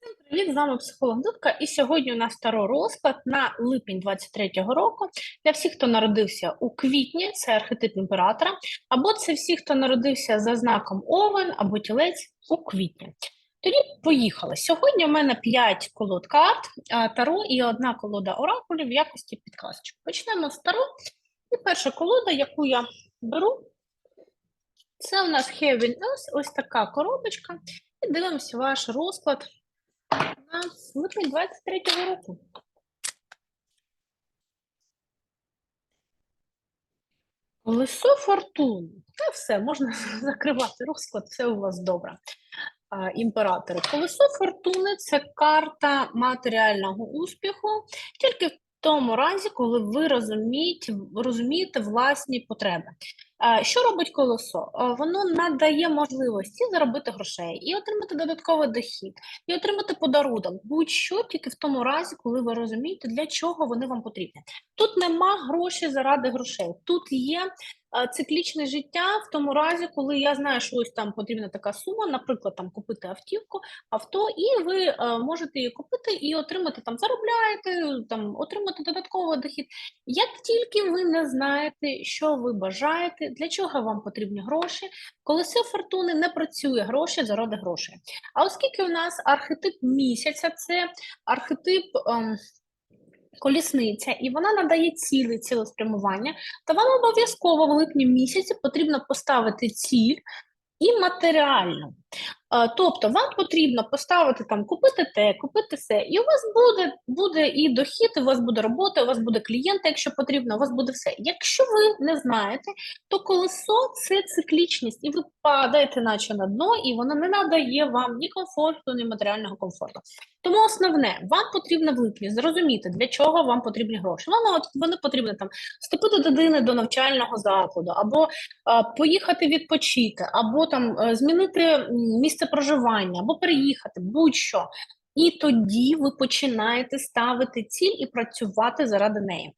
Привіт, з вами психолог Дудка, і сьогодні у нас старий розклад на липень 23-го року. Для всіх, хто народився у квітні, це архетип імператора, або це всі, хто народився за знаком Овен або тілець у квітні. Тоді поїхали. Сьогодні у мене 5 колод карт Таро і одна колода оракулів в якості підказчик. Почнемо з Таро. І перша колода, яку я беру, це у нас Heaven Earth, ось така коробочка. І дивимося ваш розклад липень 23-го року. Колесо фортуни. Та все, можна закривати розклад, все у вас добре. Імператори. Колесо фортуни це карта матеріального успіху, тільки в тому разі, коли ви розумієте, розумієте власні потреби. А, Що робить колесо? Воно надає можливості заробити грошей і отримати додатковий дохід, і отримати подарунок, будь-що тільки в тому разі, коли ви розумієте, для чого вони вам потрібні. Тут нема грошей заради грошей. Тут є е, циклічне життя в тому разі, коли я знаю, що ось там потрібна така сума, наприклад, там купити автівку, авто, і ви е, можете її купити і отримати там, заробляєте, там отримати додатковий дохід. Як тільки ви не знаєте, що ви бажаєте, для чого вам потрібні гроші, колесо фортуни не працює гроші заради грошей. А оскільки у нас архетип місяця, це архетип. ем, Колісниця, і вона надає цілі цілеспрямування, то вам обов'язково в липні місяці потрібно поставити ціль і матеріально. Тобто вам потрібно поставити там, купити те, купити все, і у вас буде, буде і дохід, і у вас буде робота, у вас буде клієнти, якщо потрібно, у вас буде все. Якщо ви не знаєте, то колесо це циклічність, і ви падаєте, наче на дно, і воно не надає вам ні комфорту, ні матеріального комфорту. Тому основне, вам потрібно в зрозуміти, для чого вам потрібні гроші. Вам от вони потрібні там вступити дитини до навчального закладу, або а, поїхати відпочити, або там е, змінити місце проживання, або переїхати, будь-що. І тоді ви починаєте ставити ціль і працювати заради неї.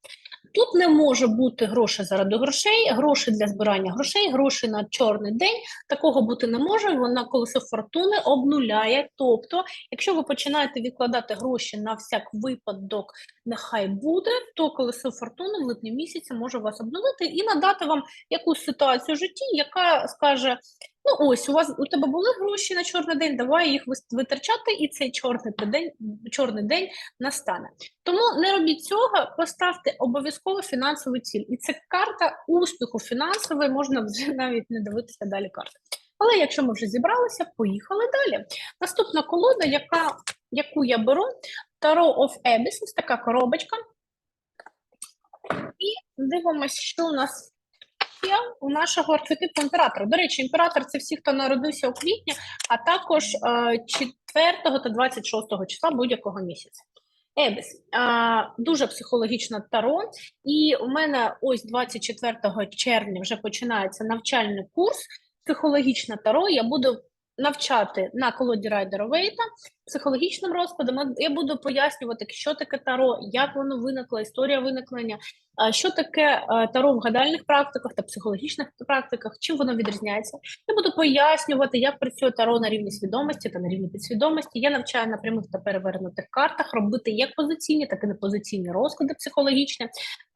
Тут не може бути гроші заради грошей, гроші для збирання грошей, гроші на чорний день. Такого бути не може. Вона колесо фортуни обнуляє. Тобто, якщо ви починаєте відкладати гроші на всяк випадок, нехай буде, то колесо фортуни в липні місяці може вас обнулити і надати вам якусь ситуацію в житті, яка скаже: ну ось у вас у тебе були гроші на чорний день, давай їх витрачати, і цей чорний день, чорний день настане. Тому не робіть цього, поставте обов'язково фінансову ціль. І це карта успіху фінансової, можна вже навіть не дивитися далі карти. Але якщо ми вже зібралися, поїхали далі. Наступна колода, яка, яку я беру, Tarot of Abyss, ось така коробочка. І дивимося, що у нас є у нашого архетипу імператора. До речі, імператор це всі, хто народився у квітні, а також е, 4 та 26 числа будь-якого місяця. Ебіс, дуже психологічна таро, і у мене ось 24 червня вже починається навчальний курс психологічна таро. Я буду навчати на колоді Райдера Вейта психологічним розкладом. Я буду пояснювати, що таке таро, як воно виникло, історія виникнення, що таке таро в гадальних практиках та психологічних практиках, чим воно відрізняється. Я буду пояснювати, як працює таро на рівні свідомості та на рівні підсвідомості. Я навчаю на прямих та перевернутих картах робити як позиційні, так і непозиційні розклади психологічні,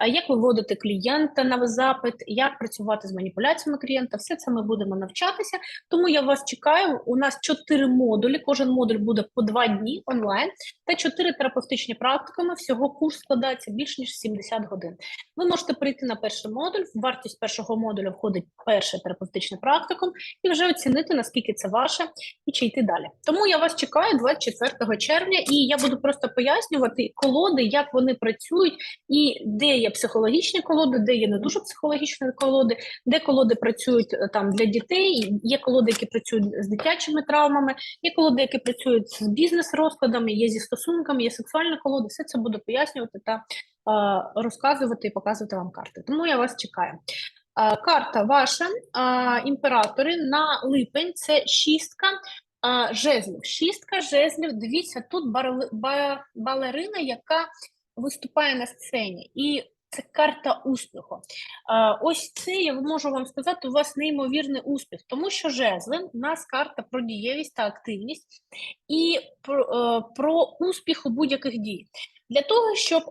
як виводити клієнта на запит, як працювати з маніпуляціями клієнта. Все це ми будемо навчатися. Тому я вас чекаю. У нас чотири модулі. Кожен модуль буде по два дні онлайн та чотири терапевтичні практикуми. Всього курс складається більш ніж 70 годин. Ви можете прийти на перший модуль. Вартість першого модуля входить перший терапевтичний практикум і вже оцінити, наскільки це ваше, і чи йти далі. Тому я вас чекаю 24 червня, і я буду просто пояснювати колоди, як вони працюють, і де є психологічні колоди, де є не дуже психологічні колоди, де колоди працюють е, там для дітей, є колоди, які працюють з дитячими травмами, є колоди, які працюють з бізнес-розкладами, є зі стосунками, є сексуальні колоди. Все це буду пояснювати та е, розказувати і показувати вам карти. Тому я вас чекаю. Е, Карта ваша, е, імператори на липень це шістка жезлів. Шістка жезлів. Дивіться, тут балерина, яка виступає на сцені. І це карта успіху. Ось це я можу вам сказати, у вас неймовірний успіх, тому що жезли у нас карта про дієвість та активність і про, е, успіх у будь-яких дій. Для того, щоб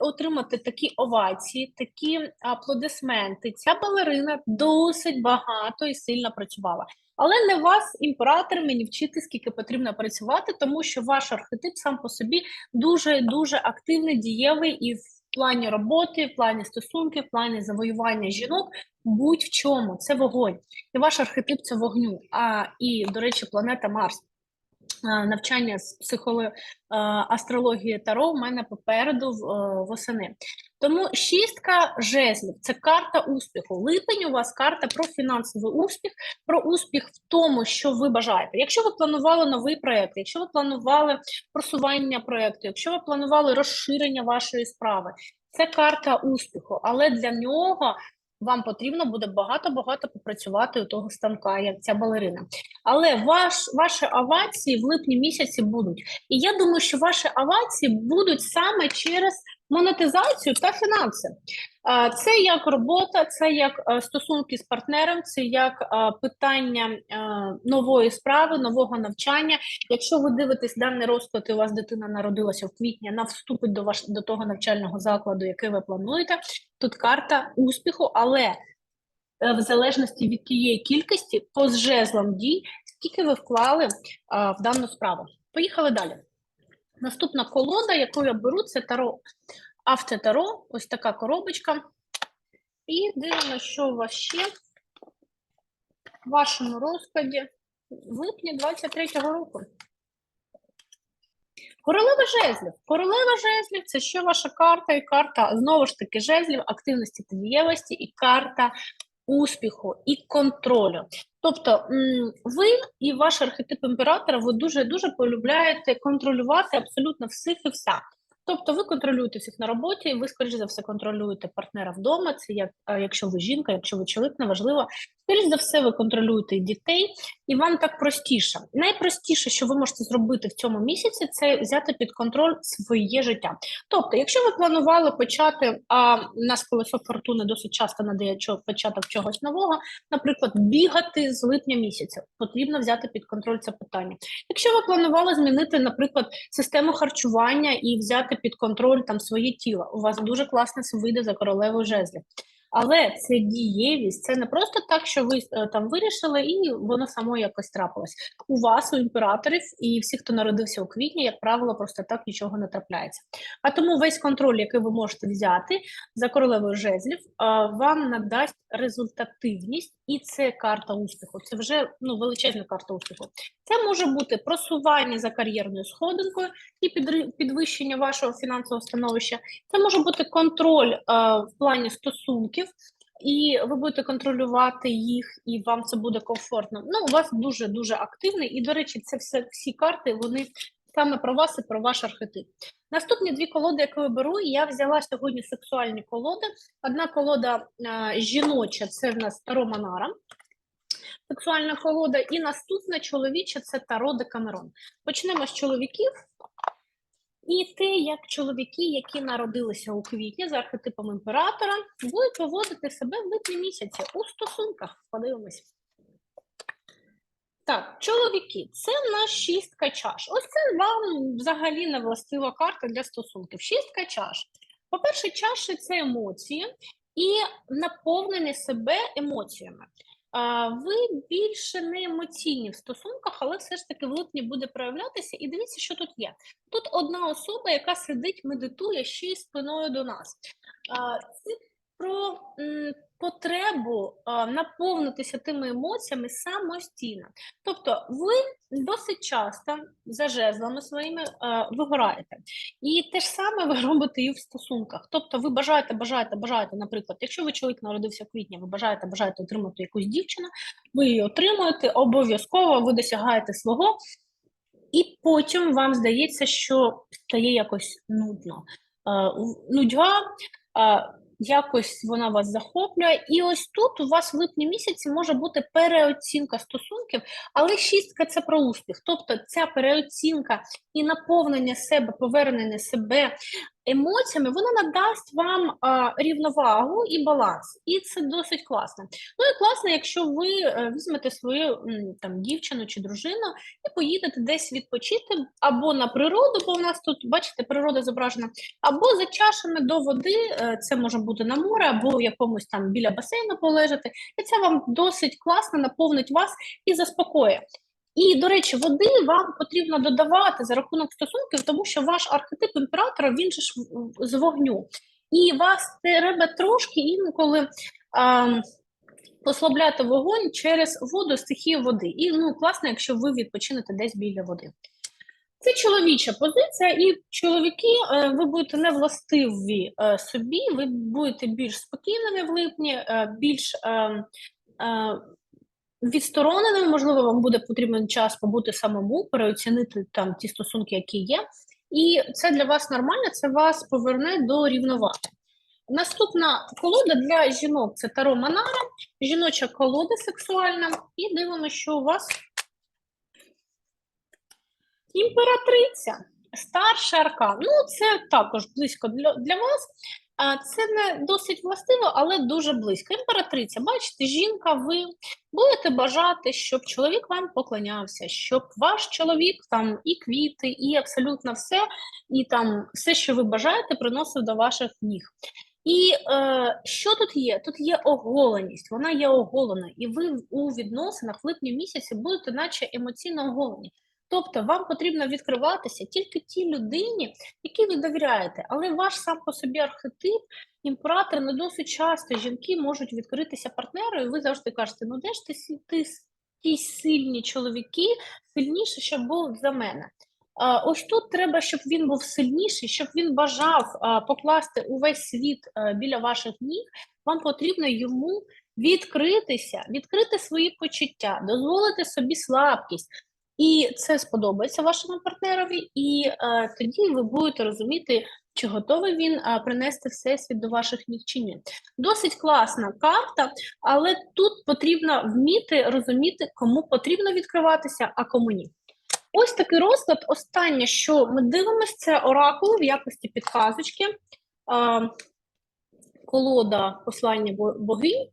отримати такі овації, такі аплодисменти, ця балерина досить багато і сильно працювала. Але не вас, імператорами, не вчити, скільки потрібно працювати, тому що ваш архетип сам по собі дуже дуже активний, дієвий і плані роботи, в плані стосунків, в плані завоювання жінок, будь в чому, це вогонь. І ваш архетип це вогню. А і, до речі, планета Марс. Навчання з психології астрології Таро в мене попереду е, восени. Тому шістка жезлів це карта успіху. Липень у вас карта про фінансовий успіх, про успіх в тому, що ви бажаєте. Якщо ви планували новий проєкт, якщо ви планували просування проєкту, якщо ви планували розширення вашої справи, це карта успіху, але для нього вам потрібно буде багато-багато попрацювати у того станка, як ця балерина. Але ваш, ваші овації в липні місяці будуть. І я думаю, що ваші овації будуть саме через монетизацію та фінанси. Це як робота, це як е, стосунки з партнером, це як е, питання е, нової справи, нового навчання. Якщо ви дивитесь даний розклад, і у вас дитина народилася в квітні, вона вступить до ваш до того навчального закладу, який ви плануєте. Тут карта успіху, але в залежності від тієї кількості по жезлам дій, скільки ви вклали в дану справу. Поїхали далі. Наступна колода, яку я беру, це таро. Автотаро, ось така коробочка. І дивимося, що у вас ще в вашому розкладі в липні 23-го року. Королева жезлів. Королева жезлів це ще ваша карта, і карта знову ж таки жезлів, активності та дієвості, і карта успіху і контролю. Тобто ви і ваш архетип імператора, ви дуже дуже полюбляєте контролювати абсолютно всіх і вся. Тобто ви контролюєте всіх на роботі, ви, скоріш за все, контролюєте партнера вдома. Це як якщо ви жінка, якщо ви чоловік, неважливо. Скоріш за все, ви контролюєте дітей, і вам так простіше. Найпростіше, що ви можете зробити в цьому місяці, це взяти під контроль своє життя. Тобто, якщо ви планували почати, а у нас колесо фортуни досить часто надає початок чогось нового, наприклад, бігати з липня місяця, потрібно взяти під контроль це питання. Якщо ви планували змінити, наприклад, систему харчування і взяти під контроль там своє тіло, у вас дуже класно вийде за королевою жезлів. Але це дієвість, це не просто так, що ви е, там вирішили, і воно само якось трапилось. У вас, у імператорів і всі, хто народився у квітні, як правило, просто так нічого не трапляється. А тому весь контроль, який ви можете взяти за королевою жезлів, вам надасть результативність, і це карта успіху. Це вже ну величезна карта успіху. Це може бути просування за кар'єрною сходинкою і підвищення вашого фінансового становища. Це може бути контроль е, в плані стосунків, і ви будете контролювати їх, і вам це буде комфортно. Ну, у вас дуже дуже активний. І, до речі, це все всі карти, вони саме про вас і про ваш архетип. Наступні дві колоди, які я беру, я взяла сьогодні сексуальні колоди. Одна колода е, жіноча, це в нас Таро Манара. Сексуальна колода, і наступна чоловіча це Таро Декамерон. Почнемо з чоловіків. І те, як чоловіки, які народилися у квітні за архетипом імператора, будуть поводити себе в липні місяці у стосунках. Подивимось. Так, чоловіки, це в нас шістка чаш. Ось це вам взагалі не властива карта для стосунків. Шістка чаш. По-перше, чаші це емоції і наповнення себе емоціями. Ви більше не емоційні в стосунках, але все ж таки в липні буде проявлятися. І дивіться, що тут є. Тут одна особа, яка сидить, медитує ще й спиною до нас. Це про м, потребу а, наповнитися тими емоціями самостійно. Тобто, ви досить часто за жезлами своїми а, вигораєте. І те ж саме ви робите і в стосунках. Тобто, ви бажаєте, бажаєте, бажаєте, наприклад, якщо ви чоловік народився в квітні, ви бажаєте, бажаєте отримати якусь дівчину, ви її отримуєте, обов'язково ви досягаєте свого. І потім вам здається, що стає якось нудно. Е, Нудьга, е, якось вона вас захоплює. І ось тут у вас в липні місяці може бути переоцінка стосунків, але шістка це про успіх. Тобто ця переоцінка і наповнення себе, повернення себе емоціями, вона надасть вам а, рівновагу і баланс. І це досить класно. Ну і класно, якщо ви е, візьмете свою там дівчину чи дружину і поїдете десь відпочити або на природу, бо у нас тут, бачите, природа зображена, або за чашами до води, е, це може бути на море, або в якомусь там біля басейну полежати. І це вам досить класно наповнить вас і заспокоює. І, до речі, води вам потрібно додавати за рахунок стосунків, тому що ваш архетип імператора він же ж з вогню. І вас треба трошки інколи а, послабляти вогонь через воду, стихію води. І ну, класно, якщо ви відпочинете десь біля води. Це чоловіча позиція, і чоловіки, е, ви будете не властиві е, собі, ви будете більш спокійними в липні, е, більш е, можливо, вам буде потрібен час побути самому, переоцінити там ті стосунки, які є. І це для вас нормально, це вас поверне до рівноваги. Наступна колода для жінок це Таро Манара, жіноча колода сексуальна. І дивимося, що у вас імператриця, старший аркан. Ну, це також близько для, для вас. Це не досить властиво, але дуже близько. Імператриця, бачите, жінка, ви будете бажати, щоб чоловік вам поклонявся, щоб ваш чоловік там і квіти, і абсолютно все, і там все, що ви бажаєте, приносив до ваших ніг. І е, що тут є? Тут є оголеність, вона є оголена, і ви у відносинах в липні місяці будете, наче емоційно оголені. Тобто вам потрібно відкриватися тільки тій людині, якій ви довіряєте, але ваш сам по собі архетип, імператор не досить часто жінки можуть відкритися партнеру, і ви завжди кажете, ну де ж ти, ти ті сильні чоловіки, сильніше, щоб був за мене. А, Ось тут треба, щоб він був сильніший, щоб він бажав а, покласти увесь світ а, біля ваших ніг. Вам потрібно йому відкритися, відкрити свої почуття, дозволити собі слабкість. І це сподобається вашому партнерові, і е, тоді ви будете розуміти, чи готовий він е, принести всесвіт до ваших ніг чи ні. Досить класна карта, але тут потрібно вміти розуміти, кому потрібно відкриватися, а кому ні. Ось такий розклад. Останнє, що ми дивимося, це оракул в якості підказочки, е, колода послання богинь.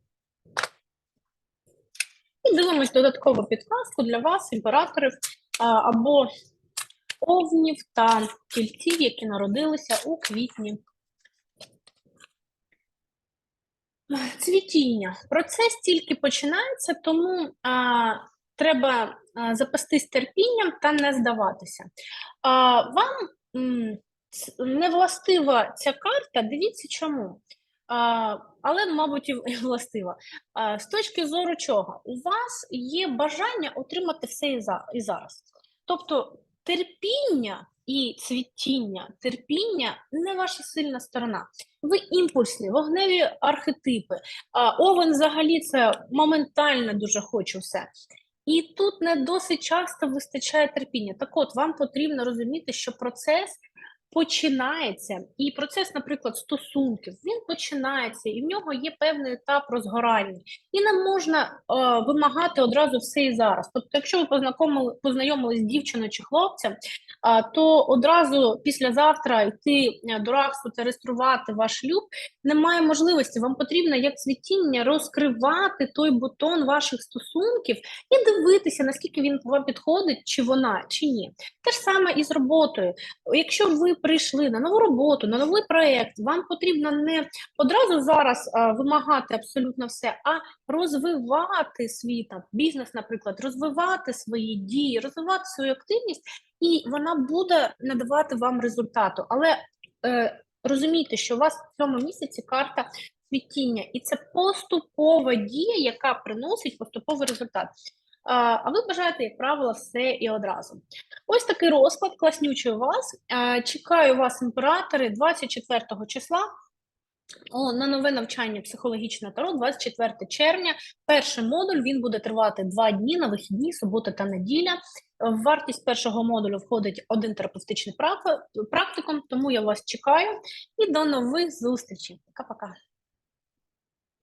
Дивимось додаткову підказку для вас, імператорів або овнів та тільців, які народилися у квітні. Цвітіння. Процес тільки починається, тому а, треба а, запастись терпінням та не здаватися. А, вам м, не властива ця карта, дивіться чому. Але, мабуть, і властива. З точки зору чого? У вас є бажання отримати все і, зараз. Тобто терпіння і цвітіння, терпіння не ваша сильна сторона. Ви імпульсні, вогневі архетипи. Овен взагалі це моментально дуже хочу все. І тут не досить часто вистачає терпіння. Так от, вам потрібно розуміти, що процес починається, і процес, наприклад, стосунків, він починається, і в нього є певний етап розгорання. І не можна е, вимагати одразу все і зараз. Тобто, якщо ви познайомили, познайомились з дівчиною чи хлопцем, а, то одразу післязавтра йти е, до РАКСу та реєструвати ваш шлюб немає можливості. Вам потрібно як цвітіння розкривати той бутон ваших стосунків і дивитися, наскільки він вам підходить, чи вона, чи ні. Те ж саме і з роботою. Якщо ви прийшли на нову роботу, на новий проєкт, вам потрібно не одразу зараз а, вимагати абсолютно все, а розвивати свій там бізнес, наприклад, розвивати свої дії, розвивати свою активність, і вона буде надавати вам результату. Але е, розумійте, що у вас в цьому місяці карта цвітіння, і це поступова дія, яка приносить поступовий результат. А, ви бажаєте, як правило, все і одразу. Ось такий розклад, класнючий у вас. Чекаю вас, імператори, 24 числа. О, на нове навчання психологічне таро 24 червня. Перший модуль він буде тривати два дні на вихідні, субота та неділя. В вартість першого модулю входить один терапевтичний прак- практикум, тому я вас чекаю і до нових зустрічей. Пока-пока.